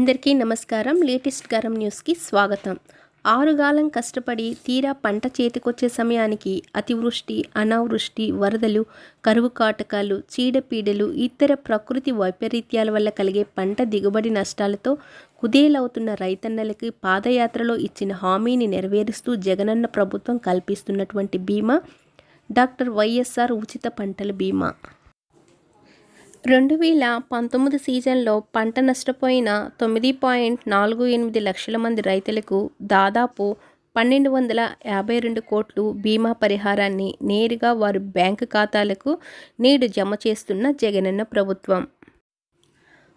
అందరికీ నమస్కారం. లేటెస్ట్ గరం న్యూస్కి స్వాగతం. ఆరుగాలం కష్టపడి తీరా పంట చేతికొచ్చే సమయానికి అతివృష్టి అనావృష్టి వరదలు కరువు కాటకాలు చీడపీడలు ఇతర ప్రకృతి వైపరీత్యాల వల్ల కలిగే పంట దిగుబడి నష్టాలతో కుదేలవుతున్న రైతన్నలకి పాదయాత్రలో ఇచ్చిన హామీని నెరవేరుస్తూ జగనన్న ప్రభుత్వం కల్పిస్తున్నటువంటి బీమా డాక్టర్ వైఎస్ఆర్ ఉచిత పంటల బీమా. రెండు వేల పంతొమ్మిది సీజన్లో పంట నష్టపోయిన తొమ్మిది పాయింట్ నాలుగు ఎనిమిది లక్షల మంది రైతులకు దాదాపు పన్నెండు వందల యాభై రెండు కోట్లు బీమా పరిహారాన్ని నేరుగా వారి బ్యాంకు ఖాతాలకు నేడు జమ చేస్తున్న జగనన్న ప్రభుత్వం.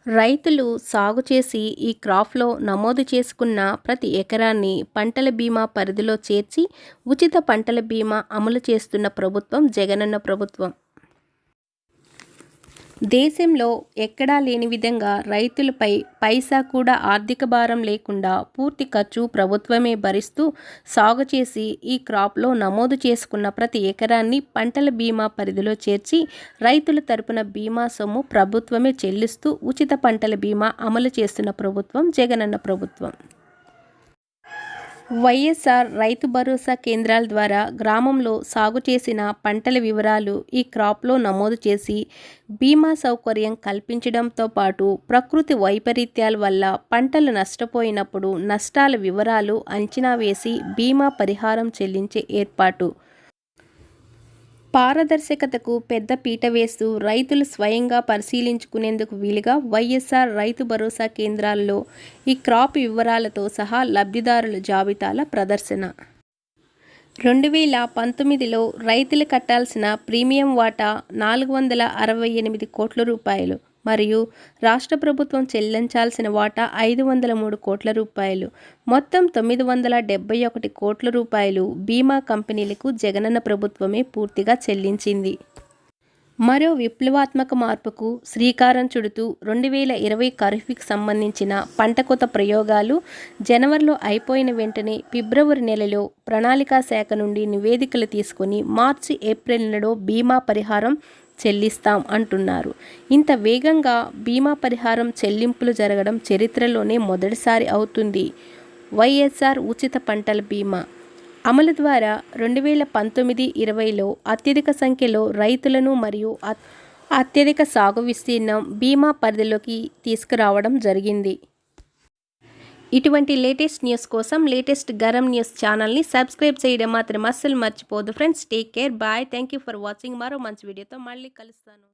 రైతులు సాగు చేసి ఈ క్రాప్లో నమోదు చేసుకున్న ప్రతి ఎకరాన్ని పంటల బీమా పరిధిలో చేర్చి ఉచిత పంటల బీమా అమలు చేస్తున్న ప్రభుత్వం జగనన్న ప్రభుత్వం. దేశంలో ఎక్కడా లేని విధంగా రైతులపై పైసా కూడా ఆర్థిక భారం లేకుండా పూర్తి ఖర్చు ప్రభుత్వమే భరిస్తూ సాగు చేసి ఈ క్రాప్లో నమోదు చేసుకున్న ప్రతి ఎకరాన్ని పంటల బీమా పరిధిలో చేర్చి రైతుల తరపున బీమా సొమ్ము ప్రభుత్వమే చెల్లిస్తూ ఉచిత పంటల బీమా అమలు చేస్తున్న ప్రభుత్వం జగనన్న ప్రభుత్వం. వైఎస్ఆర్ రైతు భరోసా కేంద్రాల ద్వారా గ్రామంలో సాగు చేసిన పంటల వివరాలు ఈ క్రాప్లో నమోదు చేసి బీమా సౌకర్యం కల్పించడంతో పాటు ప్రకృతి వైపరీత్యాల వల్ల పంటలు నష్టపోయినప్పుడు నష్టాల వివరాలు అంచనా వేసి బీమా పరిహారం చెల్లించే ఏర్పాటు. పారదర్శకతకు పెద్ద పీట వేస్తూ రైతులు స్వయంగా పరిశీలించుకునేందుకు వీలుగా వైఎస్ఆర్ రైతు భరోసా కేంద్రాల్లో ఈ క్రాప్ వివరాలతో సహా లబ్ధిదారుల జాబితాల ప్రదర్శన. రెండు వేల పంతొమ్మిదిలో రైతులు కట్టాల్సిన ప్రీమియం వాటా నాలుగు వందల అరవై ఎనిమిది కోట్ల రూపాయలు. మరియు రాష్ట్ర ప్రభుత్వం చెల్లించాల్సిన వాటా ఐదు వందల మూడు కోట్ల రూపాయలు. మొత్తం తొమ్మిది వందల డెబ్బై ఒకటి కోట్ల రూపాయలు బీమా కంపెనీలకు జగనన్న ప్రభుత్వమే పూర్తిగా చెల్లించింది. మరో విప్లవాత్మక మార్పుకు శ్రీకారం చుడుతూ రెండు వేల ఇరవై ఖరీఫ్కి సంబంధించిన పంట ప్రయోగాలు జనవరిలో అయిపోయిన వెంటనే ఫిబ్రవరి నెలలో ప్రణాళికా శాఖ నుండి నివేదికలు తీసుకొని మార్చి ఏప్రిల్ నెలలో బీమా పరిహారం చెల్లిస్తాం అంటున్నారు. ఇంత వేగంగా బీమా పరిహారం చెల్లింపులు జరగడం చరిత్రలోనే మొదటిసారి అవుతుంది. వైఎస్ఆర్ ఉచిత పంటల బీమా అమలు ద్వారా రెండు వేల పంతొమ్మిది ఇరవైలో అత్యధిక సంఖ్యలో రైతులను మరియు అత్యధిక సాగు విస్తీర్ణం బీమా పరిధిలోకి తీసుకురావడం జరిగింది. ఇటువంటి లేటెస్ట్ న్యూస్ కోసం లేటెస్ట్ గరం న్యూస్ ఛానల్ని సబ్స్క్రైబ్ చేయడం మాత్రం అస్సలు మర్చిపోదు friends take care. Bye. Thank you for watching. మరో మంచి వీడియోతో మళ్ళీ కలుస్తాను.